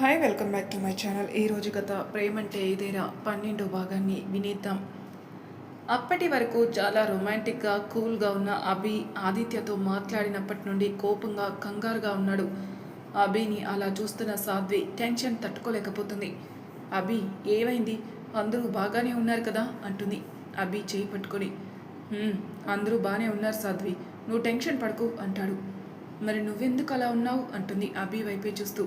Hi welcome back to my channel. ఈరోజు గత ప్రేమంటే ఏదైనా పన్నెండో భాగాన్ని వినేద్దాం. అప్పటి వరకు చాలా రొమాంటిక్గా కూల్గా ఉన్న అభి ఆదిత్యతో మాట్లాడినప్పటి నుండి కోపంగా కంగారుగా ఉన్నాడు. అభిని అలా చూస్తున్న సాధ్వి టెన్షన్ తట్టుకోలేకపోతుంది. అభి ఏమైంది? అందరూ బాగానే ఉన్నారు కదా? అంటుంది అభి చేయి పట్టుకొని. అందరూ బాగానే ఉన్నారు సాధ్వి. నువ్వు టెన్షన్ పడకు అంటాడు. మరి నువ్వెందుకు అలా ఉన్నావు? అంటుంది అభి వైపే చూస్తూ.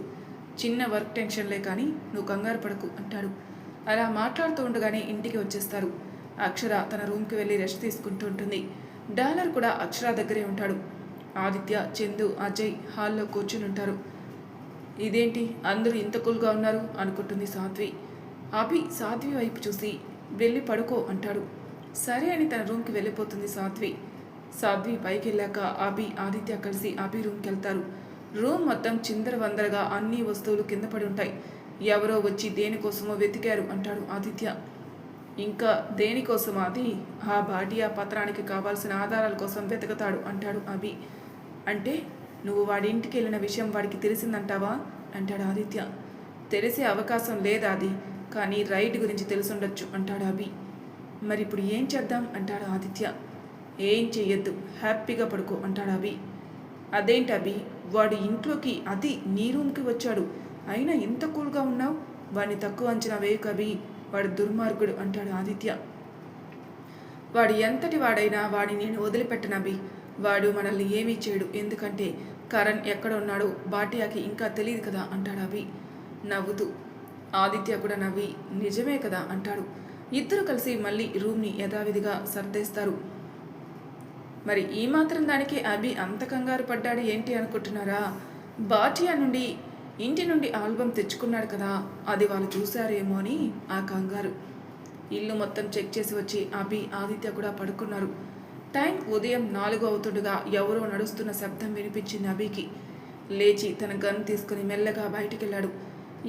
చిన్న వర్క్ టెన్షన్లే కానీ నువ్వు కంగారు పడకు అంటాడు. అలా మాట్లాడుతూ ఉండగానే ఇంటికి వచ్చేస్తారు. అక్షర తన రూమ్కి వెళ్ళి రెస్ట్ తీసుకుంటూ ఉంటుంది. డాలర్ కూడా అక్షర దగ్గరే ఉంటాడు. ఆదిత్య చందు అజయ్ హాల్లో కూర్చుని ఉంటారు. ఇదేంటి? అందరూ ఇంత కూల్గా ఉన్నారు? అనుకుంటుంది సాధ్వి. అభి సాధ్వి వైపు చూసి వెళ్ళి పడుకో అంటాడు. సరే అని తన రూమ్కి వెళ్ళిపోతుంది సాధ్వి. సాధ్వి పైకి వెళ్ళాక అభి ఆదిత్య కలిసి అభి రూమ్కి వెళ్తారు. రూమ్ మొత్తం చిందరవందరగా అన్ని వస్తువులు కింద పడి ఉంటాయి. ఎవరో వచ్చి దేనికోసమో వెతికారు అంటాడు ఆదిత్య. ఇంకా దేనికోసం అది ఆ బాటియా పత్రానికి కావాల్సిన ఆధారాల కోసం వెతుకుతాడు అంటాడు అభి. అంటే నువ్వు వాడి ఇంటికి వెళ్ళిన విషయం వాడికి తెలిసిందంటావా? అంటాడు ఆదిత్య. తెలిసే అవకాశం లేదా అది కానీ రైడ్ గురించి తెలుసుండొచ్చు అంటాడు అభి. మరి ఇప్పుడు ఏం చేద్దాం? అంటాడు ఆదిత్య. ఏం చెయ్యొద్దు. హ్యాపీగా పడుకో అంటాడు అభి. అదేంటి అభి? వాడు ఇంట్లోకి అది నీ రూమ్కి వచ్చాడు. అయినా ఇంత కూల్గా ఉన్నావు? వాడిని తక్కువ అంచనా వేయకు అభి. వాడు దుర్మార్గుడు అంటాడు ఆదిత్య. వాడు ఎంతటి వాడైనా వాడిని నేను వదిలిపెట్టనబి వాడు మనల్ని ఏమీ చేయడు. ఎందుకంటే కరణ్ ఎక్కడ ఉన్నాడో బాటియాకి ఇంకా తెలియదు కదా అంటాడు అభి. నవ్వుతూ ఆదిత్య కూడా నవ్వి నిజమే కదా అంటాడు. ఇద్దరు కలిసి మళ్ళీ రూమ్ని యథావిధిగా సర్దేస్తారు. మరి ఈ మాత్రం దానికి అభి అంత కంగారు పడ్డాడు ఏంటి అనుకుంటున్నారా? బాటియా నుండి ఇంటి నుండి ఆల్బమ్ తెచ్చుకున్నాడు కదా అది వాళ్ళు చూశారేమో అని ఆ కంగారు. ఇల్లు మొత్తం చెక్ చేసి వచ్చి అభి ఆదిత్య కూడా పడుకున్నారు. టైం ఉదయం నాలుగు అవుతుండగా ఎవరో నడుస్తున్న శబ్దం వినిపించింది అభికి. లేచి తన గన్ తీసుకుని మెల్లగా బయటికి వెళ్ళాడు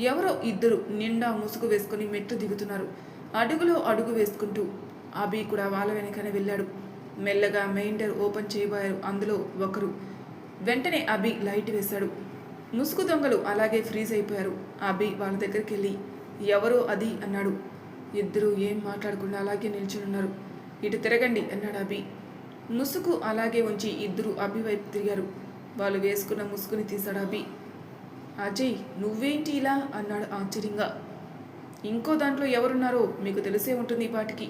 ఎవరో ఇద్దరు నిండా ముసుగు వేసుకుని మెట్టు దిగుతున్నారు. అడుగులో అడుగు వేసుకుంటూ అభి కూడా వాళ్ళ వెనకనే వెళ్ళాడు. మెల్లగా మెయిన్ డోర్ ఓపెన్ చేయబోయారు. అందులో ఒకరు. వెంటనే అభి లైట్ వేశాడు. ముసుగు దొంగలు అలాగే ఫ్రీజ్ అయిపోయారు. అభి వాళ్ళ దగ్గరికి వెళ్ళి ఎవరో అది? అన్నాడు. ఇద్దరు ఏం మాట్లాడకుండా అలాగే నిల్చుని ఉన్నారు ఇటు తిరగండి అన్నాడు అభి. ముసుగు అలాగే ఉంచి ఇద్దరు అభి వైపు తిరిగారు. వాళ్ళు వేసుకున్న ముసుగుని తీశాడు అభి. అజయ్ నువ్వేంటి ఇలా? అన్నాడు ఆశ్చర్యంగా. ఇంకో దాంట్లో ఎవరున్నారో మీకు తెలిసే ఉంటుంది ఈ పాటికి.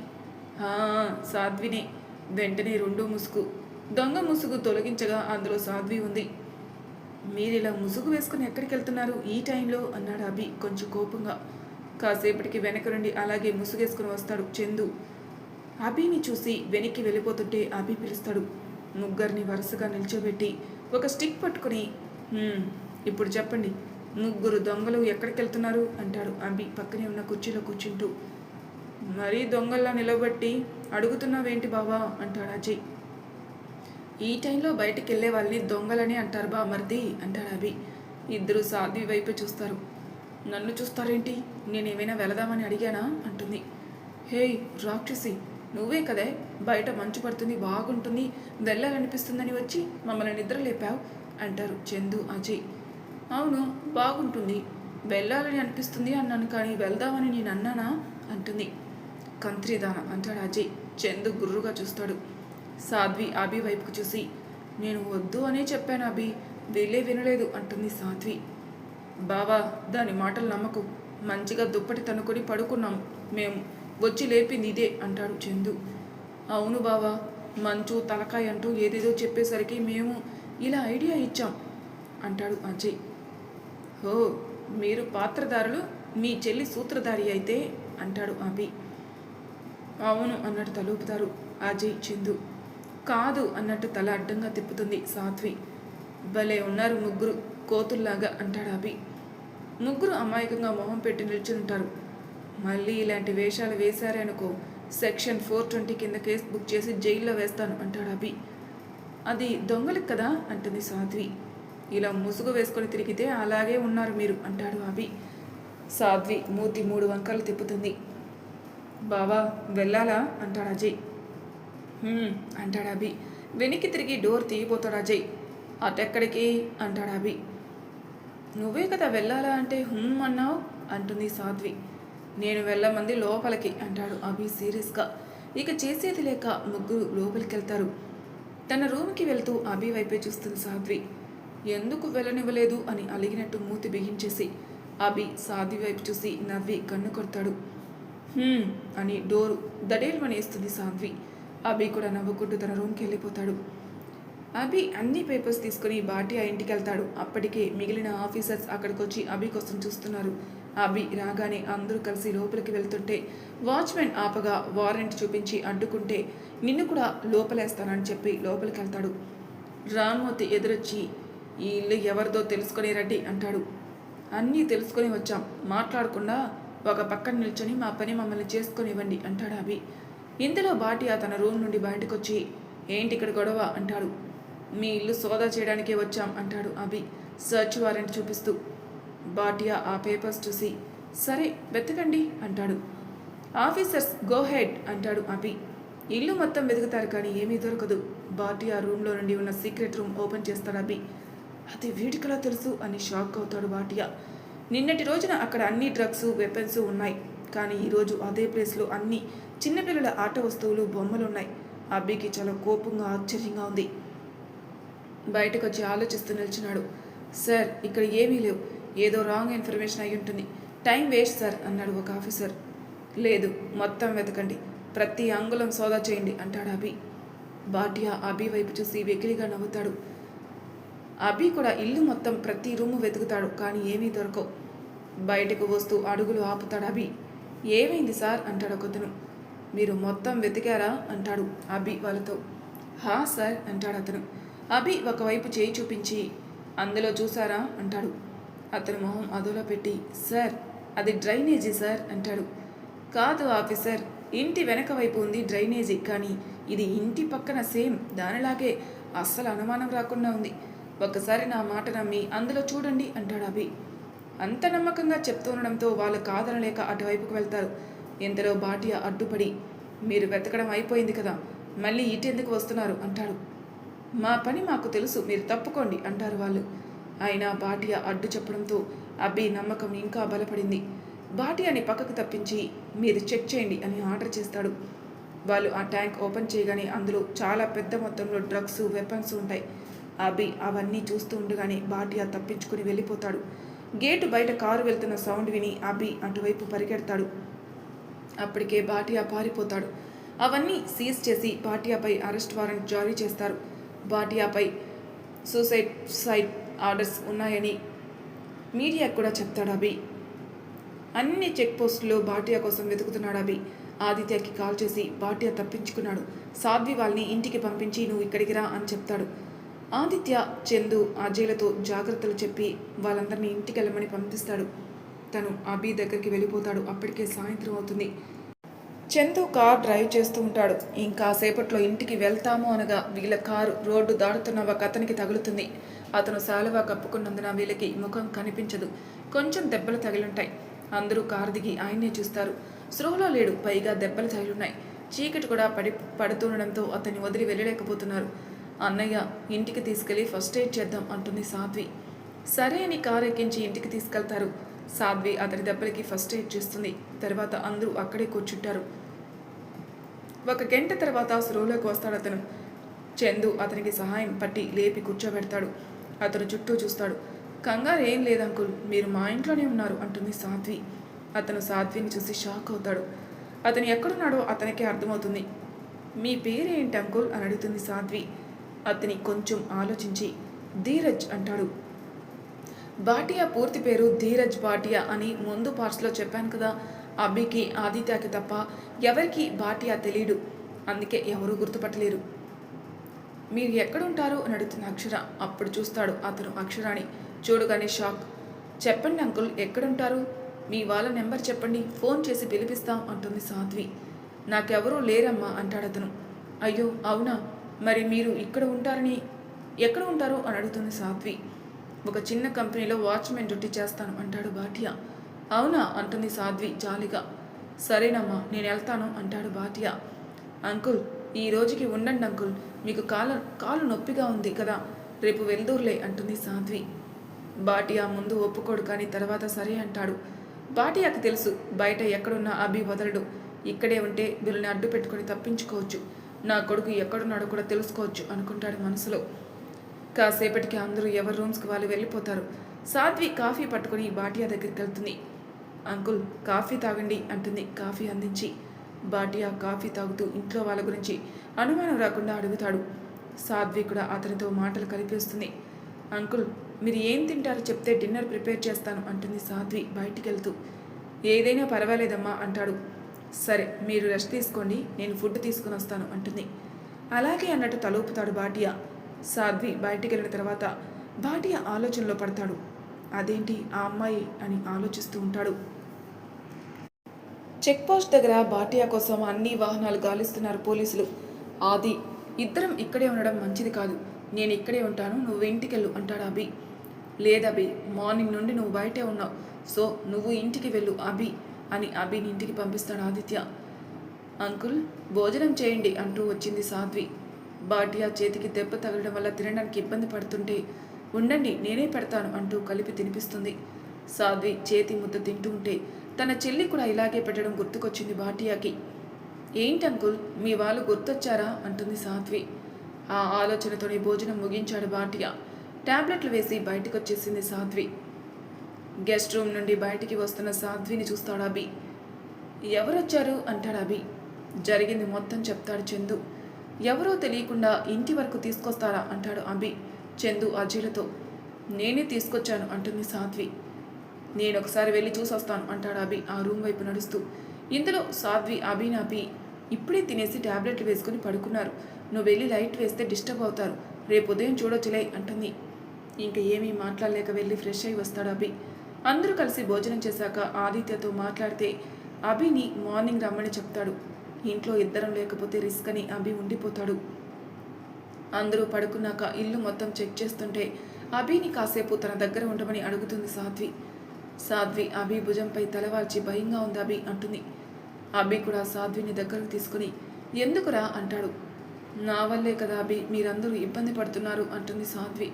సాధ్వినే. వెంటనే రెండో ముసుగు. దొంగ ముసుగు తొలగించగా అందులో సాధ్వి ఉంది. మీరు ఇలా ముసుగు వేసుకుని ఎక్కడికి వెళ్తున్నారు ఈ టైంలో అన్నాడు అభి కొంచెం కోపంగా. కాసేపటికి వెనక నుండి అలాగే ముసుగేసుకుని వస్తాడు చందు. అభిని చూసి వెనక్కి వెళ్ళిపోతుంటే అభి పిలుస్తాడు. ముగ్గురిని వరుసగా నిల్చోబెట్టి ఒక స్టిక్ పట్టుకుని ఇప్పుడు చెప్పండి ముగ్గురు దొంగలు ఎక్కడికి వెళ్తున్నారు అంటాడు అభి పక్కనే ఉన్న కుర్చీలో కూర్చుంటూ. మరీ దొంగల్లా నిలబెట్టి అడుగుతున్నావేంటి బావా? అంటాడు అజయ్. ఈ టైంలో బయటికి వెళ్ళే వాళ్ళని దొంగలని అంటారు బా మరిది అంటాడు అభి. ఇద్దరు సాధ్వి వైపు చూస్తారు. నన్ను చూస్తారేంటి? నేనేమైనా వెళదామని అడిగానా? అంటుంది. హే రాక్షసి నువ్వే కదే? బయట మంచు పడుతుంది బాగుంటుంది వెళ్ళాలనిపిస్తుందని వచ్చి మమ్మల్ని నిద్ర లేపావు? అంటారు చందు అజయ్. అవును బాగుంటుంది. వెళ్ళాలని అనిపిస్తుంది అన్నాను కానీ వెళ్దామని నేను అన్నానా? అంటుంది. కంత్రిదాన అంటాడు అజయ్. చందు గుర్రుగా చూస్తాడు. సాధ్వి అభి వైపుకు చూసి నేను వద్దు అనే చెప్పాను అభి వెళ్ళే వినలేదు అంటుంది సాధ్వి. బావా దాని మాటలు నమ్మకు. మంచిగా దుప్పటి తనుకొని పడుకున్నాం. మేము వచ్చి లేపింది ఇదే అంటాడు చందు. అవును బావా మంచు తలకాయ అంటూ ఏదేదో చెప్పేసరికి మేము ఇలా ఐడియా ఇచ్చాం అంటాడు అజయ్. ఓ మీరు పాత్రధారులు మీ చెల్లి సూత్రధారి అయితే అంటాడు అభి. అవును అన్నట్టు తలూపుతారు. అజయ్ చందు. కాదు అన్నట్టు తల అడ్డంగా తిప్పుతుంది సాధ్వి. భలే ఉన్నారు ముగ్గురు కోతుల్లాగా అంటాడు అభి. ముగ్గురు అమాయకంగా మొహం పెట్టి నిల్చుంటారు. మళ్ళీ ఇలాంటి వేషాలు వేశారే అనుకో సెక్షన్ ఫోర్ ట్వంటీ కింద కేసు బుక్ చేసి జైల్లో వేస్తాను అంటాడు అభి. అది దొంగలకు కదా అంటుంది సాధ్వి. ఇలా ముసుగు వేసుకొని తిరిగితే అలాగే ఉన్నారు మీరు అంటాడు అభి. సాధ్వి మూతి మూడు వంకలు తిప్పుతుంది. బావా వెళ్ళాలా? అంటాడు అజయ్. అంటాడు అభి. వెనక్కి తిరిగి డోర్ తీయిపోతాడు అజయ్. అటెక్కడికి? అంటాడు అభి. నువ్వే కదా వెళ్ళాలా అంటే హుమ్ అన్నావు? అంటుంది సాధ్వి. నేను వెళ్ళమంది లోపలికి అంటాడు అభి సీరియస్గా. ఇక చేసేది లేక ముగ్గురు లోపలికి వెళ్తారు తన రూమ్కి వెళ్తూ అభి వైపే చూస్తుంది సాధ్వి. ఎందుకు వెళ్ళనివ్వలేదు? అని అలిగినట్టు మూతి బిగించేసి అభి సాధ్వి వైపు చూసి నవ్వి కన్ను కొడతాడు. అని డోరు దడేల్మనేస్తుంది సాధ్వి. అభి కూడా నవ్వుకుంటూ తన రూమ్కి వెళ్ళిపోతాడు. అభి అన్ని పేపర్స్ తీసుకుని బాటియా ఇంటికి వెళ్తాడు అప్పటికే మిగిలిన ఆఫీసర్స్ అక్కడికి వచ్చి అభి కోసం చూస్తున్నారు. అభి రాగానే అందరూ కలిసి లోపలికి వెళ్తుంటే వాచ్మెన్ ఆపగా వారెంట్ చూపించి అడ్డుకుంటే నిన్ను కూడా లోపలేస్తానని చెప్పి లోపలికి వెళ్తాడు రామ్మూర్తి ఎదురొచ్చి ఈ ఇల్లు ఎవరిదో తెలుసుకునే రండి అంటాడు. అన్నీ తెలుసుకొని వచ్చాం. మాట్లాడకుండా ఒక పక్కన నిల్చొని మా పని మమ్మల్ని చేసుకునివ్వండి అంటాడు అభి. ఇంతలో బాటియా తన రూమ్ నుండి బయటకొచ్చి ఏంటి ఇక్కడ గొడవ? అంటాడు. మీ ఇల్లు సోదా చేయడానికే వచ్చాం అంటాడు అభి సర్చ్ వారెంట్ చూపిస్తూ. బాటియా ఆ పేపర్స్ చూసి సరే వెతకండి అంటాడు. ఆఫీసర్స్ గో హెడ్ అంటాడు అభి. ఇల్లు మొత్తం వెతుకుతారు కానీ ఏమీ దొరకదు. బాటియా రూమ్లో నుండి ఉన్న సీక్రెట్ రూమ్ ఓపెన్ చేస్తాడు అభి. అది వీటికలా తెలుసు అని షాక్ అవుతాడు బాటియా నిన్నటి రోజున అక్కడ అన్ని డ్రగ్స్ వెపన్స్ ఉన్నాయి. కానీ ఈరోజు అదే ప్లేస్లో అన్ని చిన్నపిల్లల ఆట వస్తువులు బొమ్మలు ఉన్నాయి అబ్బికి చాలా కోపంగా ఆశ్చర్యంగా ఉంది. బయటకు వచ్చి ఆలోచిస్తూ నిల్చున్నాడు. సార్ ఇక్కడ ఏమీ లేవు. ఏదో రాంగ్ ఇన్ఫర్మేషన్ అయి ఉంటుంది. టైం వేస్ట్ సార్ అన్నాడు ఒక ఆఫీసర్. లేదు మొత్తం వెతకండి. ప్రతి అంగుళం సోదా చేయండి అంటాడు అభి బాటియా అభి వైపు చూసి వెకిలిగా నవ్వుతాడు. అభి కూడా ఇల్లు మొత్తం ప్రతి రూము వెతుకుతాడు కానీ ఏమీ దొరకవు. బయటకు వస్తూ అడుగులు ఆపుతాడు అభి. ఏమైంది సార్? అంటాడు ఒకతను. మీరు మొత్తం వెతికారా? అంటాడు అభి వాళ్ళతో. హా సార్ అంటాడు అతను. అభి ఒకవైపు చేయి చూపించి అందులో చూసారా? అంటాడు. అతను మొహం అదోలో పెట్టి సార్ అది డ్రైనేజీ సార్ అంటాడు. కాదు ఆఫీసర్ ఇంటి వెనక వైపు ఉంది డ్రైనేజీ కానీ ఇది ఇంటి పక్కన సేమ్ దానిలాగే అస్సలు అనుమానం రాకుండా ఉంది. ఒకసారి నా మాట నమ్మి అందులో చూడండి అంటాడు అభి. అంత నమ్మకంగా చెప్తుండడంతో వాళ్ళు కాదనలేక అటువైపుకు వెళ్తారు. ఇంతలో బాటియా అడ్డుపడి మీరు వెతకడం అయిపోయింది కదా మళ్ళీ ఇటెందుకు వస్తున్నారు? అంటాడు. మా పని మాకు తెలుసు మీరు తప్పుకోండి అంటారు వాళ్ళు. అయినా బాటియా అడ్డు చెప్పడంతో అబ్బి నమ్మకం ఇంకా బలపడింది. బాటియాని పక్కకు తప్పించి మీరు చెక్ చేయండి అని ఆర్డర్ చేస్తాడు. వాళ్ళు ఆ ట్యాంక్ ఓపెన్ చేయగానే అందులో చాలా పెద్ద మొత్తంలో డ్రగ్స్ వెపన్స్ ఉంటాయి. అభి అవన్నీ చూస్తూ ఉండగానే బాటియా తప్పించుకుని వెళ్ళిపోతాడు. గేటు బయట కారు వెళ్తున్న సౌండ్ విని అభి అటువైపు పరిగెడతాడు. అప్పటికే బాటియా పారిపోతాడు. అవన్నీ సీజ్ చేసి బాటియాపై అరెస్ట్ వారెంట్ జారీ చేస్తారు. బాటియాపై సూసైడ్ సైడ్ ఆర్డర్స్ ఉన్నాయని మీడియాకు కూడా చెప్తాడు అభి అన్ని చెక్ పోస్టుల్లో బాటియా కోసం వెతుకుతున్నాడు అభి ఆదిత్యకి కాల్ చేసి బాటియా తప్పించుకున్నాడు. సాధ్వి వాళ్ళని ఇంటికి పంపించి నువ్వు ఇక్కడికి రా అని చెప్తాడు. ఆదిత్య చందు అజయ్లతో జాగ్రత్తలు చెప్పి వాళ్ళందరినీ ఇంటికి వెళ్ళమని పంపిస్తాడు. తను అభి దగ్గరికి వెళ్ళిపోతాడు. అప్పటికే సాయంత్రం అవుతుంది. చందు కార్ డ్రైవ్ చేస్తూ ఉంటాడు. ఇంకాసేపట్లో ఇంటికి వెళ్తాము అనగా వీళ్ళ కారు రోడ్డు దాడుతున్న ఒక అతనికి తగులుతుంది. అతను శాలువా కప్పుకున్నందున వీళ్ళకి ముఖం కనిపించదు. కొంచెం దెబ్బలు తగిలుంటాయి. అందరూ కారు దిగి ఆయన్నే చూస్తారు. స్రోహలో లేడు. పైగా దెబ్బలు తగిలున్నాయి. చీకటి కూడా పడి పడుతుండడంతో అతన్ని వదిలి వెళ్ళలేకపోతున్నారు. అన్నయ్య ఇంటికి తీసుకెళ్ళి ఫస్ట్ ఎయిడ్ చేద్దాం అంటుంది సాధ్వి. సరే అని కారు ఎక్కించి ఇంటికి తీసుకెళ్తారు. సాధ్వి అతని దెబ్బలకి ఫస్ట్ ఎయిడ్ చేస్తుంది. తర్వాత అందరూ అక్కడే కూర్చుంటారు. ఒక గంట తర్వాత స్రోలోకి వస్తాడు అతను. చందు అతనికి సహాయం పట్టి లేపి కూర్చోబెడతాడు. అతను చుట్టూ చూస్తాడు. కంగారు ఏం లేదు అంకుల్ మీరు మా ఇంట్లోనే ఉన్నారు అంటుంది సాధ్వి. అతను సాధ్విని చూసి షాక్ అవుతాడు. అతను ఎక్కడున్నాడో అతనికే అర్థమవుతుంది. మీ పేరేంటి అంకుల్? అని అడుగుతుంది సాధ్వి. అతని కొంచెం ఆలోచించి ధీరజ్ అంటాడు. భాటియా పూర్తి పేరు ధీరజ్ భాటియా అని ముందు పార్ట్స్లో చెప్పాను కదా అబ్బికి ఆదిత్యకి తప్ప ఎవరికి భాటియా తెలియడు అందుకే ఎవరూ గుర్తుపట్టలేరు. మీరు ఎక్కడుంటారు? అని అడుగుతున్న అక్షర అప్పుడు చూస్తాడు అతను అక్షరాని. చూడగానే షాక్. చెప్పండి అంకుల్ ఎక్కడుంటారు? మీ వాళ్ళ నెంబర్ చెప్పండి ఫోన్ చేసి పిలిపిస్తాం అంటుంది సాధ్వి. నాకెవరూ లేరమ్మా అంటాడు అతను. అయ్యో అవునా? మరి మీరు ఇక్కడ ఉంటారని ఎక్కడ ఉంటారు అని అడుగుతుంది సాధ్వి. ఒక చిన్న కంపెనీలో వాచ్మెన్ డ్యూటీ చేస్తాను అంటాడు భాటియా. అవునా? అంటుంది సాధ్వి జాలిగా. సరేనమ్మా నేను వెళ్తాను అంటాడు భాటియా. అంకుల్ ఈ రోజుకి ఉండండి అంకుల్ మీకు కాలు కాలు నొప్పిగా ఉంది కదా రేపు వెళ్దూర్లే అంటుంది సాధ్వి. బాటియా ముందు ఒప్పుకోడు కానీ తర్వాత సరే అంటాడు. బాటియాకి తెలుసు బయట ఎక్కడున్నా అభి వదలడు. ఇక్కడే ఉంటే వీళ్ళని అడ్డు పెట్టుకొని తప్పించుకోవచ్చు. నా కొడుకు ఎక్కడున్నాడో కూడా తెలుసుకోవచ్చు అనుకుంటాడు మనసులో. కాసేపటికి అందరూ ఎవరి రూమ్స్కి వాళ్ళు వెళ్ళిపోతారు. సాధ్వి కాఫీ పట్టుకొని బాటియా దగ్గరికి వెళ్తుంది. అంకుల్ కాఫీ తాగండి అంటుంది కాఫీ అందించి. బాటియా కాఫీ తాగుతూ ఇంట్లో వాళ్ళ గురించి అనుమానం రాకుండా అడుగుతాడు. సాధ్వి కూడా అతనితో మాటలు కలిపేస్తుంది. అంకుల్ మీరు ఏం తింటారో చెప్తే డిన్నర్ ప్రిపేర్ చేస్తాను అంటుంది సాధ్వి బయటికి వెళ్తూ. ఏదైనా పర్వాలేదమ్మా అంటాడు. సరే మీరు రెస్ట్ తీసుకోండి నేను ఫుడ్ తీసుకుని వస్తాను అంటుంది. అలాగే అన్నట్టు తలూపుతాడు బాటియా సాధ్వి బయటికి వెళ్ళిన తర్వాత బాటియా ఆలోచనలో పడతాడు. అదేంటి ఆ అమ్మాయి అని ఆలోచిస్తూ ఉంటాడు. చెక్ పోస్ట్ దగ్గర భాటియా కోసం అన్ని వాహనాలు గాలిస్తున్నారు పోలీసులు. ఆది ఇద్దరం ఇక్కడే ఉండడం మంచిది కాదు. నేను ఇక్కడే ఉంటాను నువ్వు ఇంటికెళ్ళు అంటాడు అభి. లేదభి మార్నింగ్ నుండి నువ్వు బయటే ఉన్నావు. సో నువ్వు ఇంటికి వెళ్ళు అభి. అని అభిని ఇంటికి పంపిస్తాడు ఆదిత్య. అంకుల్ భోజనం చేయండి అంటూ వచ్చింది సాధ్వి. బాటియా చేతికి దెబ్బ తగలడం వల్ల తినడానికి ఇబ్బంది పడుతుంటే ఉండండి నేనే పెడతాను అంటూ కలిపి తినిపిస్తుంది. సాధ్వి చేతి ముద్ద తింటూ ఉంటే తన చెల్లి కూడా ఇలాగే పెట్టడం గుర్తుకొచ్చింది బాటియాకి ఏంటి అంకుల్ మీ వాళ్ళు గుర్తొచ్చారా? అంటుంది సాధ్వి. ఆ ఆలోచనతోనే భోజనం ముగించాడు బాటియా టాబ్లెట్లు వేసి బయటకు వచ్చేసింది సాధ్వి. గెస్ట్ రూమ్ నుండి బయటికి వస్తున్న సాధ్విని చూస్తాడు అభి. ఎవరొచ్చారు? అంటాడు అభి. జరిగింది మొత్తం చెప్తాడు చందు. ఎవరో తెలియకుండా ఇంటి వరకు తీసుకొస్తారా? అంటాడు అభి. చందు అజయ్లతో నేనే తీసుకొచ్చాను అంటుంది సాధ్వి. నేను ఒకసారి వెళ్ళి చూసొస్తాను అంటాడు అభి ఆ రూమ్ వైపు నడుస్తూ. ఇందులో సాధ్వి అభిని అభి. ఇప్పుడే తినేసి టాబ్లెట్లు వేసుకుని పడుకున్నారు. నువ్వు వెళ్ళి లైట్ వేస్తే డిస్టర్బ్ అవుతారు. రేపు ఉదయం చూడొచ్చులే అంటుంది. ఇంకా ఏమీ మాట్లాడలేక వెళ్ళి ఫ్రెష్ అయి వస్తాడు అభి. అందరూ కలిసి భోజనం చేశాక ఆదిత్యతో మాట్లాడితే అభిని మార్నింగ్ రమ్మని చెప్తాడు. ఇంట్లో ఇద్దరం లేకపోతే రిస్క్ అని అభి ఉండిపోతాడు. అందరూ పడుకున్నాక ఇల్లు మొత్తం చెక్ చేస్తుంటే అభిని కాసేపు తన దగ్గర ఉండమని అడుగుతుంది సాధ్వి. సాధ్వి అభి భుజంపై తలవాల్చి భయంగా ఉంది అభి అంటుంది. అభి కూడా సాధ్విని దగ్గరకు తీసుకుని ఎందుకురా? అంటాడు. నా వల్లే కదా అభి మీరందరూ ఇబ్బంది పడుతున్నారు అంటుంది సాధ్వి.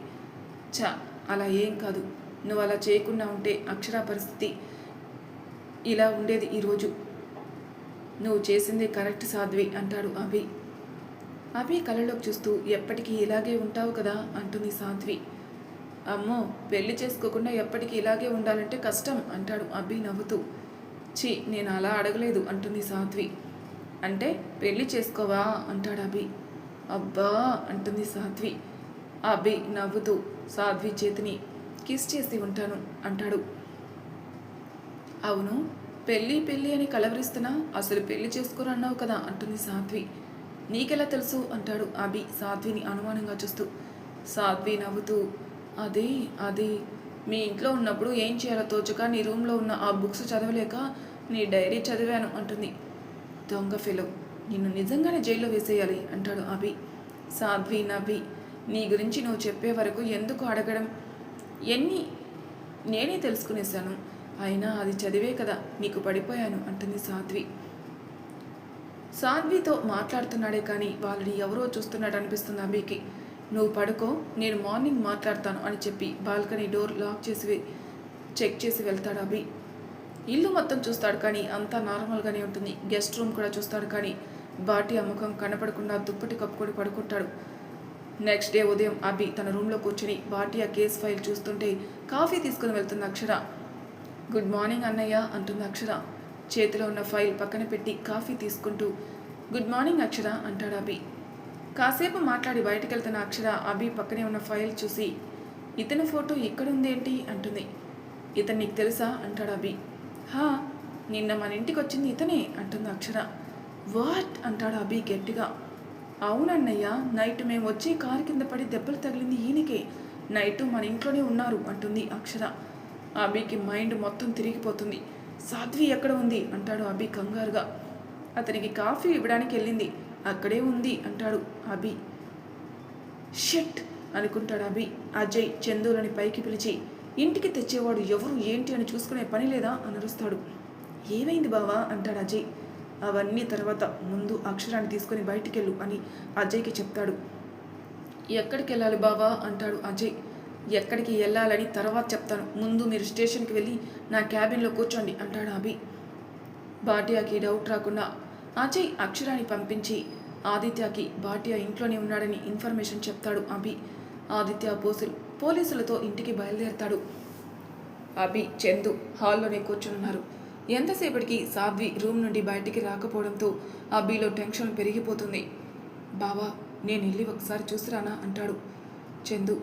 చ అలా ఏం కాదు. నువ్వు అలా చేయకుండా ఉంటే అక్షర పరిస్థితి ఇలా ఉండేది ఈరోజు నువ్వు చేసిందే కరెక్ట్ సాధ్వి అంటాడు అభి. అభి కళ్ళలోకి చూస్తూ ఎప్పటికీ ఇలాగే ఉంటావు కదా అంటుంది సాధ్వి. అమ్మో పెళ్ళి చేసుకోకుండా ఎప్పటికీ ఇలాగే ఉండాలంటే కష్టం అంటాడు అభి నవ్వుతూ. ఛీ నేను అలా అడగలేదు అంటుంది సాధ్వి. అంటే పెళ్ళి చేసుకోవా అంటాడు అభి. అబ్బా అంటుంది సాధ్వి. అభి నవ్వుతూ సాధ్వి చేతిని కిస్ చేసి ఉంటాను అంటాడు. అవును పెళ్ళి పెళ్ళి అని కలవరిస్తున్నా అసలు పెళ్ళి చేసుకోరన్నావు కదా అంటుంది సాధ్వి. నీకెలా తెలుసు అంటాడు అభి సాధ్విని అనుమానంగా చూస్తూ. సాధ్వి నవ్వుతూ అది అది మీ ఇంట్లో ఉన్నప్పుడు ఏం చేయాలో తోచక నీ రూమ్లో ఉన్న ఆ బుక్స్ చదవలేక నీ డైరీ చదివాను అంటుంది. దొంగ ఫెలో నిన్ను నిజంగానే జైల్లో వేసేయాలి అంటాడు అభి. సాధ్వి నవ్వి నీ గురించి నువ్వు చెప్పే వరకు ఎందుకు అడగడం? ఎన్ని నేనే తెలుసుకునేశాను. అయినా అది చదివే కదా నీకు పడిపోయాను అంటుంది సాధ్వి. సాధ్వితో మాట్లాడుతున్నాడే కానీ వాళ్ళని ఎవరో చూస్తున్నాడు అనిపిస్తుంది అంబికి నువ్వు పడుకో నేను మార్నింగ్ మాట్లాడతాను అని చెప్పి బాల్కనీ డోర్ లాక్ చేసి చెక్ చేసి వెళ్తాడు అభి. ఇల్లు మొత్తం చూస్తాడు కానీ అంతా నార్మల్గానే ఉంటుంది. గెస్ట్ రూమ్ కూడా చూస్తాడు కానీ బాటి అమ్మకం కనపడకుండా దుప్పటి కప్పుకొని పడుకుంటాడు. నెక్స్ట్ డే ఉదయం అభి తన రూమ్లో కూర్చుని బాటియా కేస్ ఫైల్ చూస్తుంటే కాఫీ తీసుకుని వెళ్తుంది అక్షర. గుడ్ మార్నింగ్ అన్నయ్య అంటుంది అక్షర. చేతిలో ఉన్న ఫైల్ పక్కన పెట్టి కాఫీ తీసుకుంటూ గుడ్ మార్నింగ్ అక్షర అంటాడు అభి. కాసేపు మాట్లాడి బయటకు వెళ్తున్న అక్షర అభి పక్కనే ఉన్న ఫైల్ చూసి ఇతని ఫోటో ఇక్కడుందేంటి? అంటుంది. ఇతను నీకు తెలుసా? అంటాడు అభి. హా నిన్న మన ఇంటికి వచ్చింది ఇతనే అంటుంది అక్షర. వాట్ అంటాడు అభి గట్టిగా. అవునన్నయ్య నైట్ మేము వచ్చి కారు కింద పడి దెబ్బలు తగిలింది ఈయనకే. నైట్ మన ఇంట్లోనే ఉన్నారు అంటుంది అక్షర. అభికి మైండ్ మొత్తం తిరిగిపోతుంది. సాధ్వి ఎక్కడ ఉంది? అంటాడు అభి కంగారుగా. అతనికి కాఫీ ఇవ్వడానికి వెళ్ళింది. అక్కడే ఉంది అంటాడు అభి. షెట్! అనుకుంటాడు అభి. అజయ్ చందులని పైకి పిలిచి ఇంటికి తెచ్చేవాడు ఎవరు ఏంటి అని చూసుకునే పని లేదా? అని అరుస్తాడు. ఏమైంది బావా? అంటాడు అజయ్. అవన్నీ తర్వాత ముందు అక్షరాన్ని తీసుకొని బయటికెళ్ళు అని అజయ్కి చెప్తాడు. ఎక్కడికి వెళ్ళాలి బావా? అంటాడు అజయ్. ఎక్కడికి వెళ్ళాలని తర్వాత చెప్తాను. ముందు మీరు స్టేషన్కి వెళ్ళి నా క్యాబిన్లో కూర్చోండి అంటాడు అభి. భాటియాకి డౌట్ రాకుండా అజయ్ అక్షరాన్ని పంపించి ఆదిత్యకి భాటియా ఇంట్లోనే ఉన్నాడని ఇన్ఫర్మేషన్ చెప్తాడు అభి. ఆదిత్య పోసులు పోలీసులతో ఇంటికి బయలుదేరతాడు. అభి చందు హాల్లోనే కూర్చున్నారు ఎంతసేపటికి సాధ్వి రూమ్ నుండి బయటికి రాకపోవడంతో అబ్బీలో టెన్షన్ పెరిగిపోతుంది. బావా నేను వెళ్ళి ఒకసారి చూసిరానా అంటాడు. చందు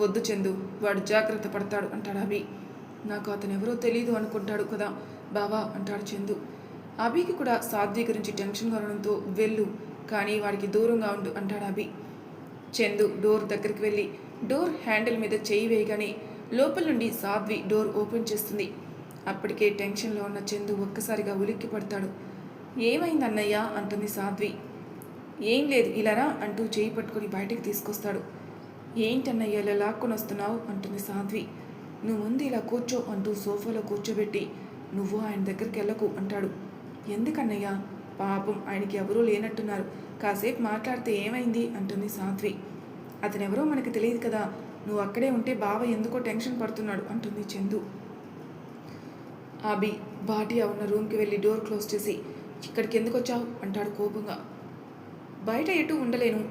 వద్దు చందు వాడు జాగ్రత్త పడతాడు అంటాడు అభి. నాకు అతను ఎవరో తెలియదు అనుకుంటాడు కదా బావా అంటాడు చందు. అభికి కూడా సాధ్వి గురించి టెన్షన్ కొనడంతో వెళ్ళు కానీ వాడికి దూరంగా ఉండు అంటాడు అభి. చందు డోర్ దగ్గరికి వెళ్ళి డోర్ హ్యాండిల్ మీద చేయి వేయగానే లోపల నుండి సాధ్వి డోర్ ఓపెన్ చేస్తుంది. అప్పటికే టెన్షన్లో ఉన్న చందు ఒక్కసారిగా ఉలిక్కి పడతాడు ఏమైంది అన్నయ్య అంటుంది సాధ్వి. ఏం లేదు ఇలారా అంటూ చేయి పట్టుకొని బయటికి తీసుకొస్తాడు. ఏంటన్నయ్య ఇలా లాక్కొని వస్తున్నావు అంటుంది సాధ్వి. నువ్వు ముందు ఇలా కూర్చో అంటూ సోఫాలో కూర్చోబెట్టి నువ్వు ఆయన దగ్గరికి వెళ్ళకు అంటాడు. ఎందుకన్నయ్య? పాపం ఆయనకి ఎవరూ లేనట్టున్నారు. కాసేపు మాట్లాడితే ఏమైంది? అంటుంది సాధ్వి. అతనెవరో మనకి తెలియదు కదా. నువ్వు అక్కడే ఉంటే బావ ఎందుకో టెన్షన్ పడుతున్నాడు అంటుంది చందు. అభి భాటియా ఉన్న రూమ్కి వెళ్ళి డోర్ క్లోజ్ చేసి ఇక్కడికి ఎందుకు వచ్చావు? అంటాడు కోపంగా. బయట ఎటు ఉండలేను.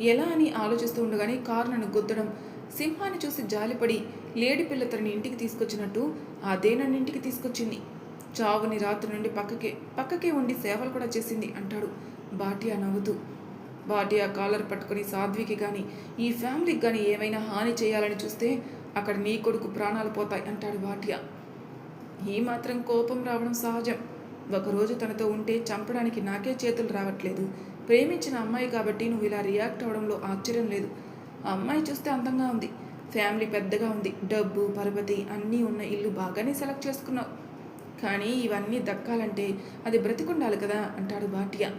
ఎలా? అని ఆలోచిస్తూ ఉండగానే కారు నన్ను గుద్దడం సింహాన్ని చూసి జాలిపడి లేడి పిల్ల తనని ఇంటికి తీసుకొచ్చినట్టు అదే నన్ను ఇంటికి తీసుకొచ్చింది. చావుని రాత్రి నుండి పక్కకే పక్కకే ఉండి సేవలు కూడా చేసింది అంటాడు భాటియా నవ్వుతూ. భాటియా కాలర్ పట్టుకొని సాధ్వికి కానీ ఈ ఫ్యామిలీకి కానీ ఏమైనా హాని చేయాలని చూస్తే అక్కడ నీ కొడుకు ప్రాణాలు పోతాయి అంటాడు భాటియా ఈ మాత్రం కోపం రావడం సహజం. ఒకరోజు తనతో ఉంటే చంపడానికి నాకే చేతులు రావట్లేదు. ప్రేమించిన అమ్మాయి కాబట్టి నువ్వు ఇలా రియాక్ట్ అవడంలో ఆశ్చర్యం లేదు. ఆ అమ్మాయి చూస్తే అందంగా ఉంది. ఫ్యామిలీ పెద్దగా ఉంది. డబ్బు పరపతి అన్నీ ఉన్న ఇల్లు బాగానే సెలెక్ట్ చేసుకున్నావు. కానీ ఇవన్నీ దక్కాలంటే అది బ్రతికుండాలి కదా అంటాడు భాటియా.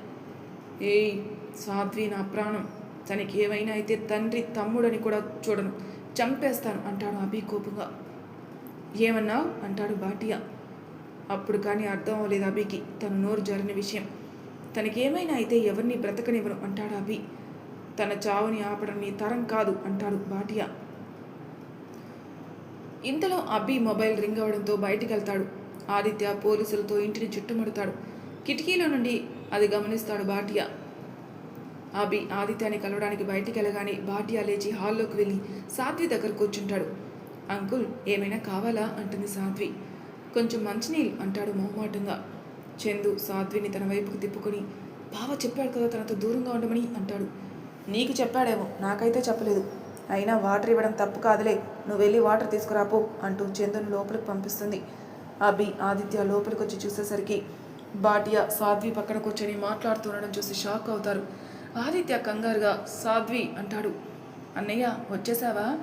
ఏయ్ సాధ్వి నా ప్రాణం. తనకి ఏమైనా అయితే తండ్రి తమ్ముడని కూడా చూడను. చంపేస్తాను అంటాడు అభి కోపంగా. ఏమన్నావు అంటాడు భాటియా. అప్పుడు కానీ అర్థం అవ్వలేదు అభికి. తన నోరు జారిన విషయం. తనకేమైనా అయితే ఎవరిని బ్రతకనివ్వను అంటాడు అభి. తన చావుని ఆపడం నీ తరం కాదు అంటాడు భాటియా. ఇంతలో అబ్బి మొబైల్ రింగ్ అవడంతో బయటికి వెళ్తాడు ఆదిత్య పోలీసులతో ఇంటిని చుట్టుముడతాడు. కిటికీలో నుండి అది గమనిస్తాడు భాటియా. అభి ఆదిత్యాన్ని కలవడానికి బయటికి వెళ్ళగానే భాటియా లేచి హాల్లోకి వెళ్ళి సాధ్వి దగ్గర కూర్చుంటాడు. అంకుల్ ఏమైనా కావాలా? అంటుంది సాధ్వి. కొంచెం మంచినీళ్ళు అంటాడు మొహమాటంగా. చందు సాధ్విని తన వైపుకు తిప్పుకొని బావ చెప్పాడు కదా తనతో దూరంగా ఉండమని అంటాడు. నీకు చెప్పాడేమో నాకైతే చెప్పలేదు. అయినా వాటర్ ఇవ్వడం తప్పు కాదులే నువ్వు వెళ్ళి వాటర్ తీసుకురాపో అంటూ చందును లోపలికి పంపిస్తుంది. అభి ఆదిత్య లోపలికి వచ్చి చూసేసరికి బాటియా సాధ్వి పక్కన కూర్చొని మాట్లాడుతుండడం చూసి షాక్ అవుతారు. ఆదిత్య కంగారుగా సాధ్వి అంటాడు. అన్నయ్య వచ్చేసావా?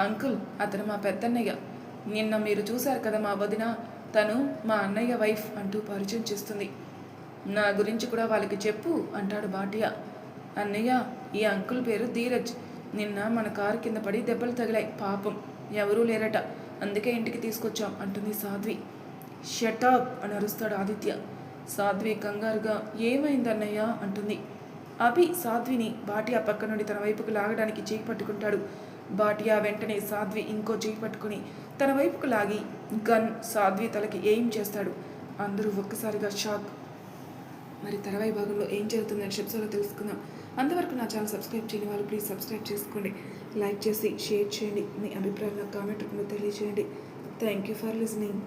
అంకుల్ అతను మా పెద్దన్నయ్య. నిన్న మీరు చూశారు కదా మా వదిన? తను మా అన్నయ్య వైఫ్ అంటూ పరిచయం చేస్తుంది. నా గురించి కూడా వాళ్ళకి చెప్పు అంటాడు బాటియా అన్నయ్య ఈ అంకుల్ పేరు ధీరజ్. నిన్న మన కారు కింద పడి దెబ్బలు తగిలాయి. పాపం ఎవరూ లేరట. అందుకే ఇంటికి తీసుకొచ్చాం అంటుంది సాధ్వి. షటాప్ అని అరుస్తాడు ఆదిత్య. సాధ్వి కంగారుగా ఏమైంది అన్నయ్య అంటుంది. అభి సాధ్విని. బాటియా పక్క నుండి తన వైపుకు లాగడానికి చేయి పట్టుకుంటాడు. భాటియా వెంటనే సాధ్వి ఇంకో చేయి పట్టుకుని తన వైపుకు లాగి గన్ సాధ్వి తలకి ఏం చేస్తాడు? అందరూ ఒక్కసారిగా షాక్. మరి తర్వాయి భాగంలో ఏం జరుగుతుందని షిప్స్లో తెలుసుకుందాం. అంతవరకు నా ఛానల్ సబ్స్క్రైబ్ చేయని వాళ్ళు ప్లీజ్ సబ్స్క్రైబ్ చేసుకోండి. లైక్ చేసి షేర్ చేయండి. మీ అభిప్రాయం కామెంట్ రూపంలో తెలియజేయండి. Thank you for listening.